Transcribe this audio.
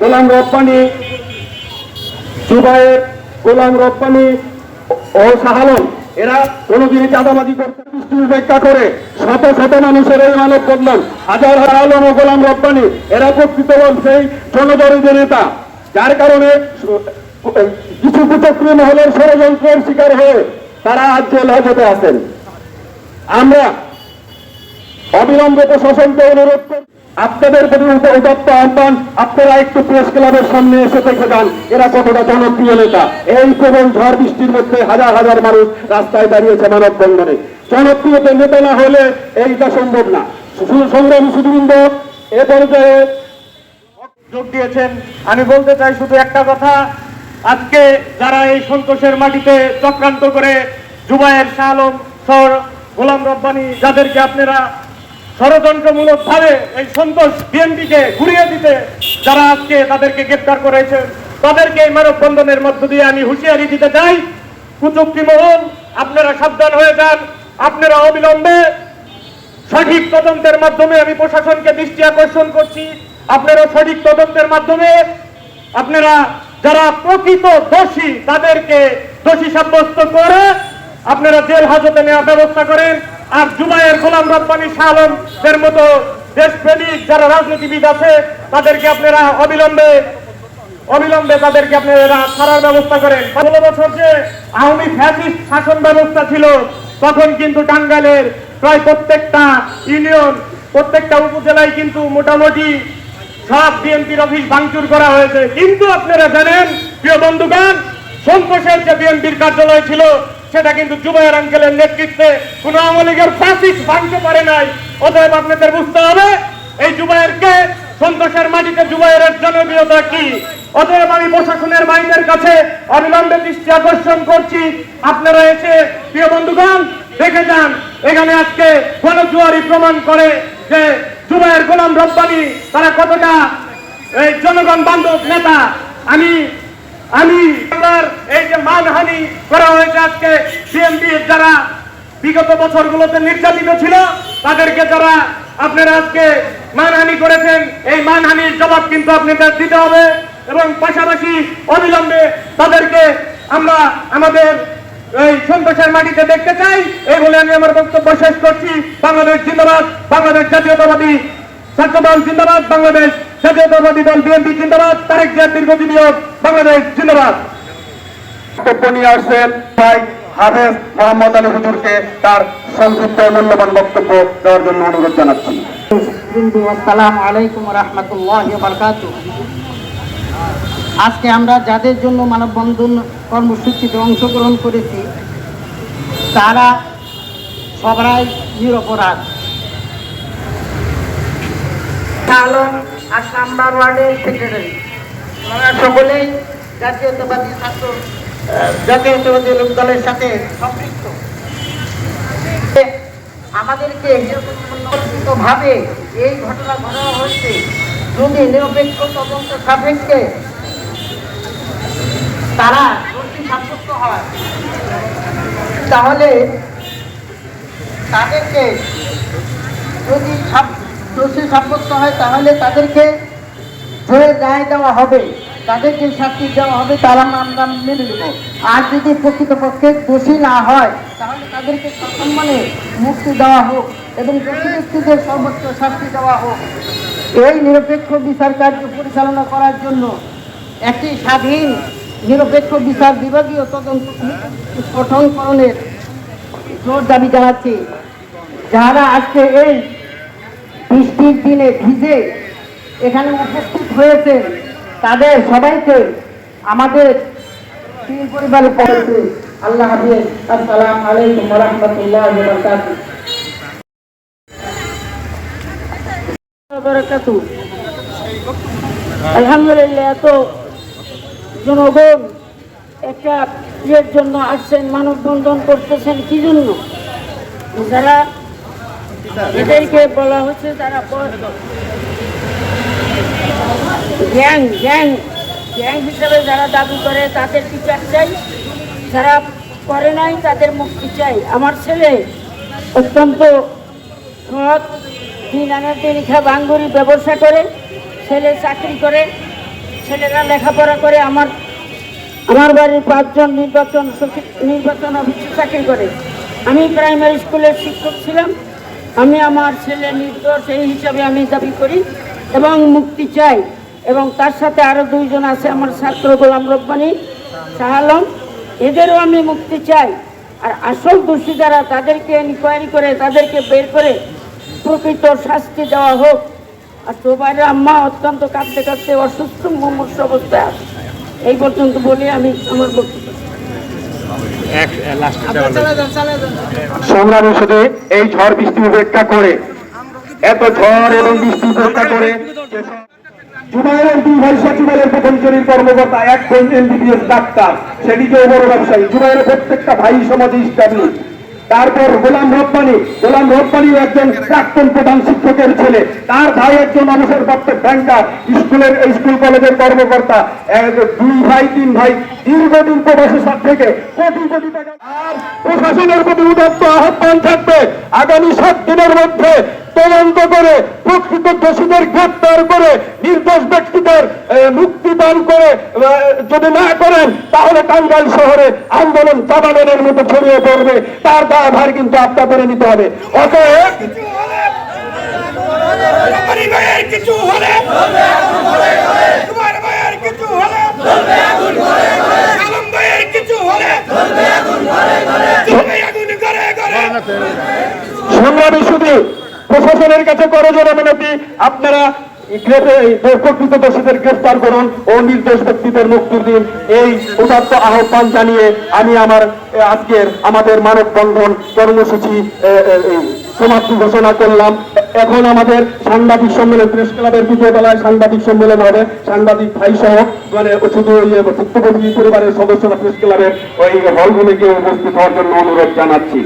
গোলাম রব্বানি, জুবায়ের গোলাম রব্বানি ও শাহালম, এরা কোনোদিনই চাঁদাবাজি করতে উপেক্ষা করে। শত শত মানুষের এই মানব বন্ধন হাজার হাজার আলম ও গোলাম রব্বানি, এরা প্রকৃত সেই জনদরিদ্র নেতা। যার কারণে কিছু কুচক্রী মহলের ষড়যন্ত্রের শিকার হয়ে তারা আজ জেল হাজতে আছেন। আমরা অবিলম্বে প্রশাসনকে অনুরোধ করি। আপনাদের প্রতি উপ- আহ্বান, আপনারা একটু প্রেস ক্লাবের সামনে এসে দেখে যান, এরা কতটা জনপ্রিয় নেতা। এই প্রবল ঝড় বৃষ্টির মধ্যে হাজার হাজার মানুষ রাস্তায় দাঁড়িয়েছে মানববন্ধনে। জনপ্রিয়তা নেতা না হলে এইটা সম্ভব না। সংগ্রামী সুদীবৃন্দ এ পর্যায়ে যোগ দিয়েছেন। আমি বলতে চাই শুধু একটা কথা, আজকে যারা এই সন্তোষের মাটিতে চক্রান্ত করে, জুবায়ের শাহ আলম সর গোলাম রব্বানি, যাদেরকে আপনারা ষড়যন্ত্রমূলক ভাবে এই সন্তোষ বিএনপিকে ঘুরিয়ে দিতে যারা আজকে তাদেরকে গ্রেপ্তার করেছেন, তাদেরকে এই মানববন্ধনের মধ্য দিয়ে আমি হুঁশিয়ারি দিতে চাই। কুচুক্তি মহল আপনারা সাবধান হয়ে যান। আপনারা অবিলম্বে সঠিক তদন্তের মাধ্যমে আমি প্রশাসনকে দৃষ্টি আকর্ষণ করছি। আপনারা সঠিক তদন্তের মাধ্যমে আপনারা যারা প্রকৃত দোষী, তাদেরকে দোষী সাব্যস্ত করে আপনারা জেল হাজতে নেওয়ার ব্যবস্থা করেন। আর জুবাইয়ের গোলাম রব্বানি শাহ আলমদের মতো দেশপ্রেমিক যারা রাজনীতিবিদ আছে, তাদেরকে আপনারা অবিলম্বে অবিলম্বে তাদেরকে আপনারা ছাড়ার ব্যবস্থা করেন। ষোলো বছর যে আওয়ামী ফ্যাসিস্ট শাসন ব্যবস্থা ছিল, তখন কিন্তু টাঙ্গাইলের প্রায় প্রত্যেকটা ইউনিয়ন, প্রত্যেকটা উপজেলায় কিন্তু মোটামুটি সব বিএনপির অফিস ভাঙচুর করা হয়েছে। কিন্তু আপনারা জানেন, প্রিয় বন্ধুগণ সন্তোষের যে বিএনপির কার্যালয় ছিল সেটা কিন্তু জুবাইর আঙ্কেলের নেতৃত্বে কোন আওয়ামী লীগের ফ্যাসিস্ট ভাঙতে পারে নাই। অতএব আপনাদের বুঝতে হবে, এই জুবাইরকে সন্তোষের মাটিতে জুবাইরের জনপ্রিয়তা কি? অতএব আমি প্রশাসনের মাইনের কাছে অবিলম্বে দৃষ্টি আকর্ষণ করছি। আপনারা এসে, প্রিয় বন্ধুগণ, দেখে যান, এখানে আজকে গণজুয়ারি প্রমাণ করে যে জুবাইর গোলাম রব্বানি তারা কতটা, এই জনগণ বান্ধব নেতা। আমি আমি এই যে মানহানি করা হয়েছে আজকে সিএমপি যারা বিগত বছরগুলোতে নির্যাতিত ছিল, তাদেরকে যারা আপনারা আজকে মানহানি করেছেন, এই মানহানির জবাব কিন্তু আপনাদের দিতে হবে এবং পাশাপাশি অবিলম্বে তাদেরকে আমরা আমাদের এই সন্তোষের মাটিতে দেখতে চাই। এই বলে আমি আমার বক্তব্য শেষ করছি। বাংলাদেশ জিন্দাবাদ, বাংলাদেশ জাতীয়তাবাদী ছাত্র জিন্দাবাদ বাংলাদেশ জাতীয়তাবাদী দল বিএনপি জিন্দাবাদ তারেক জিয়া দীর্ঘদিন হোক বাংলাদেশ জিন্দাবাদ। বক্তব্য নিয়ে আসছেন ভাই হাফেজ মোহাম্মদ আলী হুজুরকে তার সংক্ষিপ্ত মূল্যবান বক্তব্য দেওয়ার জন্য অনুরোধ জানাচ্ছি। আসসালামু আলাইকুম রহমতুল্লাহ আজকে আমরা যাদের জন্য মানববন্ধন কর্মসূচিতে অংশগ্রহণ করেছি তারা সবাই নিরপরাধ। আলম আট নাম্বার ওয়ার্ডের সেক্রেটারি। আমরা সকলেই জাতীয়তাবাদী ছাত্র জাতীয়তাবাদী লোক দলের সাথে সম্পৃক্ত। আমাদেরকে ভাবে এই ঘটনা ঘটানো হয়েছে। যদি নিরপেক্ষ তদন্ত সাপেক্ষে তারা দোষী সাব্যস্ত হয়, তাহলে তাদেরকে যদি দোষী সাব্যস্ত হয়, তাহলে তাদেরকে যে ন্যায় দেওয়া হবে। তাদেরকে শাস্তি দেওয়া হবে, তারা আমরা মেনে নেব। আর যদি প্রকৃতপক্ষে দোষী না হয়, তাহলে তাদেরকে সসম্মানে মুক্তি দেওয়া হোক এবং দোষী ব্যক্তিদের সর্বোচ্চ শাস্তি দেওয়া হোক। এই নিরপেক্ষ বিচার কার্য পরিচালনা করার জন্য একটি স্বাধীন, নিরপেক্ষ বিচার বিভাগীয় তদন্ত গঠনকরণের জোর দাবি জানাচ্ছি। যারা আজকে এই বৃষ্টির দিনে ভিজে এখানে উপস্থিত হয়েছে তাদের সবাইকে আমাদের পরিবারের পক্ষে আল্লাহ আসসালামু আলাইকুম রহমতুল্লাহ আলহামদুলিল্লাহ এত জনগণ একটা ইয়ের জন্য আসছেন, মানববন্ধন করতেছেন, কি জন্য? যারা এদেরকে বলা হচ্ছে তারা গ্যাং গ্যাং গ্যাং হিসেবে যারা দাবি করে, তাদের বিচার চাই যারা করে নাই, তাদের মুক্তি চাই? আমার ছেলে অত্যন্ত সৎ বাঙ্গুরি ব্যবসা করে, ছেলে চাকরি করে, ছেলেরা লেখাপড়া করে, আমার আমার বাড়ির পাঁচজন নির্বাচন নির্বাচন অফিসে চাকরি করে। আমি প্রাইমারি স্কুলের শিক্ষক ছিলাম। আমি আমার ছেলে নির্দোষ, এই হিসাবে আমি দাবি করি এবং মুক্তি চাই। এবং তার সাথে আরও দুইজন আছে আমার ছাত্র গোলাম রব্বানি, শাহ আলম। এদেরও আমি মুক্তি চাই। আর আসল দোষী যারা, তাদেরকে ইনকোয়ারি করে, তাদেরকে বের করে প্রকৃত শাস্তি দেওয়া হোক। আর তোবাইরা আম্মা অত্যন্ত কাঁদতে কাঁদতে অসুস্থ, মুমূর্ষ অবস্থায় এই পর্যন্ত বলে আমি আমার বক্তব্য। সংগ্রামী সাথে এই ঝড় বৃষ্টি উপেক্ষা করে, এত ঝড় এবং বৃষ্টি উপেক্ষা করে জুবাইরের দুই ভাই সচিবালয়ের প্রথম শ্রেণির কর্মকর্তা, এক এমবিবিএস ডাক্তার, সে নিজেও বড় ব্যবসায়ী। জুবাইরের প্রত্যেকটা ভাই সমাজে ইসলামী। তারপর গোলাম রব্বানি, গোলাম রব্বানিও একজন প্রাক্তন প্রধান শিক্ষকের ছেলে। তার ভাই একজন অবসরপ্রাপ্ত ব্যাংকার স্কুলের স্কুল কলেজের কর্মকর্তা। দুই ভাই, তিন ভাই দীর্ঘদিন প্রবাসী সব থেকে কোটি কোটি টাকা। আর প্রশাসনের প্রতি উদত্ত আহ্বান থাকবে। আগামী সাত দিনের মধ্যে তদন্ত করে, প্রকৃত দোষীদের গ্রেপ্তার করে, নির্দোষ ব্যক্তিদের মুক্তি দান করে যদি না করেন, তাহলে টাঙ্গাইল শহরে আন্দোলন চাবানের মতো ছড়িয়ে পড়বে। তার দায়ভার কিন্তু আপনাদের নিতে হবে। অতএব কিছু হলে কিছু হলে আলম ভাইয়ের কিছু হলে চলবে আগুন ঘরে ঘরে সংগ্রামী শুধু প্রশাসনের কাছে করজোর মিনতি আপনারা এই প্রকৃত দোষীদের গ্রেফতার করুন ও নির্দোষ ব্যক্তিদের মুক্তির দিন। এই উদাত্ত আহ্বান জানিয়ে আমি আমার আজকের আমাদের মানববন্ধন কর্মসূচি সমাপ্তি ঘোষণা করলাম। এখন আমাদের সাংবাদিক সম্মেলন, প্রেস ক্লাবের দ্বিতীয় তলায় সাংবাদিক সম্মেলন হবে। সাংবাদিক ভাই সহ মানে শুধু ভুক্তভোগী পরিবারের সদস্যরা প্রেস ক্লাবের ওই গিয়ে উপস্থিত হওয়ার জন্য অনুরোধ জানাচ্ছি।